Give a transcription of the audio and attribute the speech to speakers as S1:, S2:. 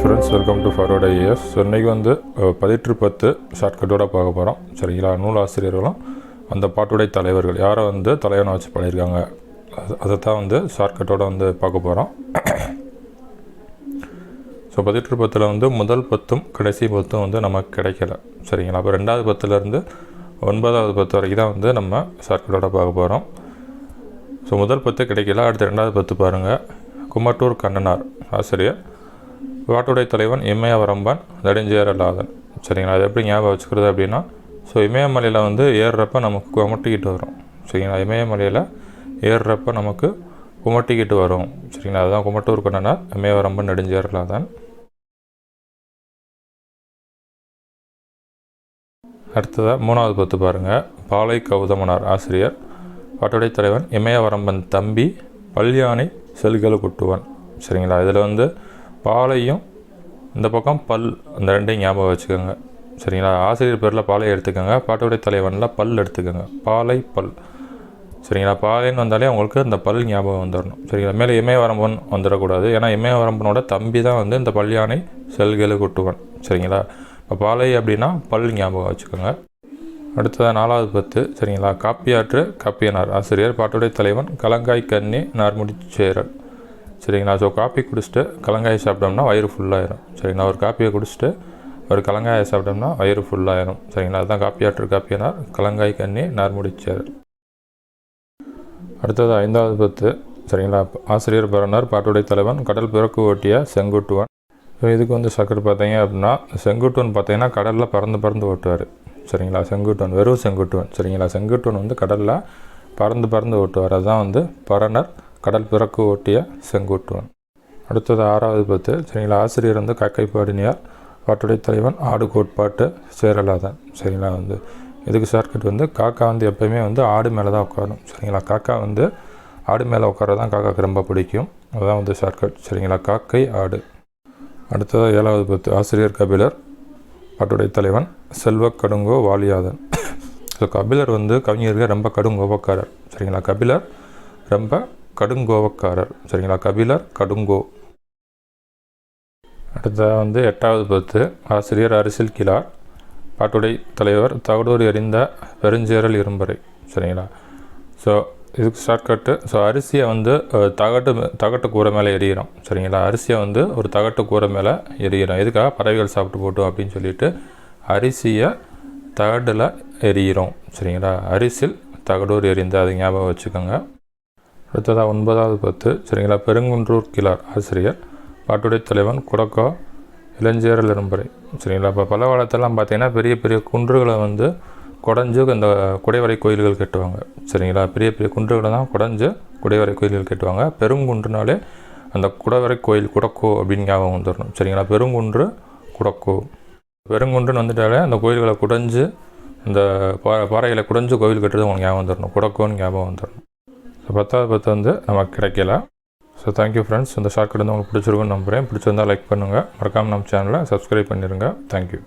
S1: Friends welcome to forward IAS so இன்றைக்கி வந்து பதிற்று பத்து ஷார்ட்கட்டோட பார்க்க போகிறோம் சரிங்களா? நூல் ஆசிரியர்களும் அந்த பாட்டுடைய தலைவர்கள் யாரை வந்து தலைவனை வச்சு பண்ணியிருக்காங்க அதை தான் வந்து ஷார்ட்கட்டோட வந்து பார்க்க போகிறோம் ஸோ பதிற்று பத்தில் வந்து முதல் பத்தும் கடைசி பத்தும் வந்து நமக்கு கிடைக்கல. சரிங்களா? அப்போ ரெண்டாவது பத்துலேருந்து ஒன்பதாவது பத்து வரைக்கும் தான் வந்து நம்ம ஷார்ட்கட்டோட பார்க்க போகிறோம் ஸோ முதல் பத்து கிடைக்கல. அடுத்து ரெண்டாவது பத்து பாருங்கள் குமட்டூர் கண்ணனார் ஆசிரியர். வாட்டுடை தலைவன் இமயவரம்பன் நெடுஞ்சேரலாதன் சரிங்களா? அது எப்படி ஞாபகம் வச்சுக்கிறது அப்படின்னா ஸோ இமயமலையில் வந்து ஏறுறப்ப நமக்கு குமட்டிக்கிட்டு வரும். சரிங்களா? இமயமலையில் ஏறுறப்ப நமக்கு குமட்டிக்கிட்டு வரும். சரிங்களா? அதுதான் குமட்டூர் கண்ணனார் இமயவரம்பன் நெடுஞ்சேரலாதன் அடுத்ததாக மூணாவது பத்து பாருங்கள் பாலை கௌதமனார் ஆசிரியர். பாட்டுடை தலைவன் இமயவரம்பன் தம்பி பல்யானை செல்கள் குட்டுவன். சரிங்களா? இதில் வந்து பாலையும் இந்த பக்கம் பல் அந்த ரெண்டையும் ஞாபகம் வச்சுக்கோங்க. சரிங்களா? ஆசிரியர் பேரில் பாலை எடுத்துக்கோங்க. பாட்டுடைய தலைவனில் பல் எடுத்துக்கோங்க. பாலை பல். சரிங்களா? பாலைன்னு வந்தாலே உங்களுக்கு இந்த பல் ஞாபகம் வந்துடணும் சரிங்களா? மேலே இமயவரம்பன் வந்துடக்கூடாது. ஏன்னா இமயவரம்பனோட தம்பி தான் வந்து இந்த பல்யானை செல்கெழு கொட்டுவன். சரிங்களா? இப்போ பாலை அப்படின்னா பல் ஞாபகம் வச்சுக்கோங்க. அடுத்ததாக நாலாவது பத்து. சரிங்களா? காப்பியாற்று காப்பியனார். ஆசிரியர் பாட்டுடைய தலைவன் கலங்காய் கன்னி நார்முடிச்சேரல் சரிங்களா? ஸோ காப்பி குடிச்சிட்டு கலங்காய் சாப்பிட்டோம்னா வயிறு ஃபுல்லாயிரும் சரிங்களா? ஒரு காப்பியை குடிச்சிட்டு ஒரு கலங்காயை சாப்பிட்டோம்னா வயிறு ஃபுல்லாயிரும் சரிங்களா? அதுதான் காப்பியாற்று காப்பியனார் கலங்காய் கண்ணி நார் முடிச்சார் அடுத்தது ஐந்தாவது பத்து. சரிங்களா? ஆசிரியர் பரணர் பாட்டுடை தலைவன். கடல் பிறக்கு ஓட்டிய செங்குட்டுவன். ஸோ இதுக்கு வந்து சக்கர் பார்த்தீங்க அப்படின்னா செங்குட்டுவன் பார்த்தீங்கன்னா கடலில் பறந்து பறந்து ஓட்டுவார். சரிங்களா? செங்குட்டுவன். வெறும் செங்குட்டுவன். சரிங்களா? செங்குட்டுவன் வந்து கடலில் பறந்து பறந்து ஓட்டுவார். அதுதான் வந்து பரணர். கடல் பிறக்கு ஓட்டிய செங்குட்டுவன். அடுத்தது ஆறாவது பத்து சரிங்களா ஆசிரியர் வந்து காக்கை பாடினியார் பாட்டுடைய தலைவன் ஆடு கோட்பாட்டு சேரலாதன். சரிங்களா? வந்து இதுக்கு ஷார்ட்கட் வந்து காக்கா வந்து எப்பயுமே வந்து ஆடு மேலே தான் உட்காரும் சரிங்களா? காக்கா வந்து ஆடு மேலே உட்கார தான் காக்காக்கு ரொம்ப பிடிக்கும். அதுதான் வந்து ஷார்ட்கட் சரிங்களா? காக்கை ஆடு. அடுத்ததாக ஏழாவது பத்து ஆசிரியர் கபிலர் பாட்டுடைய தலைவன் செல்வ கடுங்கோ வாலியாதன். ஸோ கபிலர் வந்து கவிஞர்கள் ரொம்ப கடுங்கோபக்காரர். சரிங்களா? கபிலர் ரொம்ப கடுங்கோவக்காரர் சரிங்களா? கபிலர் கடுங்கோ. அடுத்ததாக வந்து எட்டாவது பத்து ஆசிரியர் அரசியல் கிலார் பாட்டுடை தலைவர் தகடூர் எறிந்த பெருஞ்சேரல் இரும்பறை சரிங்களா? ஸோ இதுக்கு ஷார்ட்கட்டு ஸோ அரிசியை வந்து தகட்டு மே- தகட்டு கூரை மேலே எரியிறோம் சரிங்களா? அரிசியை வந்து ஒரு தகட்டு கூரை மேலே எரியிறோம் எதுக்காக? பறவைகள் சாப்பிட்டு போட்டோம் அப்படின்னு சொல்லிட்டு அரிசியை தகடில் எரியிறோம் சரிங்களா? அரிசில் தகடூர் எரிந்து அது ஞாபகம் வச்சுக்கோங்க. அடுத்ததாக ஒன்பதாவது பத்து சரிங்களா? பெருங்குன்றூர் கிளார் ஆசிரியர் பாட்டுடைய தலைவன் குடக்கா இளஞ்சேரல் இரும்பறை சரிங்களா? இப்போ பல்லவாளத்தெல்லாம் பார்த்தீங்கன்னா பெரிய பெரிய குன்றுகளை வந்து குடஞ்சு இந்த குடைவரை கோயில்கள் கட்டுவாங்க சரிங்களா? பெரிய பெரிய குன்றுகளை தான் குடஞ்சு குடைவரை கோயில்கள் கட்டுவாங்க. பெருங்குன்றுனாலே அந்த குடவரை கோயில் குடக்கோ அப்படின்னு ஞாபகம் வந்துடணும் சரிங்களா? பெருங்குன்று குடக்கோ. பெருங்குன்றுன்னு வந்துட்டாலே அந்த கோயில்களை குடஞ்சு இந்த பா பாறைகளை குடஞ்சு கோயில் கட்டுறது உங்களுக்கு ஞாபகம் வந்துடணும் குடக்கோன்னு ஞாபகம் வந்துடணும் ஸோ பத்தாவது பத்து வந்து நமக்கு கிடைக்கல. ஸோ தேங்க்யூ ஃப்ரெண்ட்ஸ் இந்த ஷார்ட்கட் வந்து உங்களுக்கு பிடிச்சிருக்குன்னு நம்புகிறேன் பிடிச்சிருந்தா லைக் பண்ணுங்கள் மறக்காமல் நம்ம சேனலை சப்ஸ்கிரைப் பண்ணிடுங்க தேங்க்யூ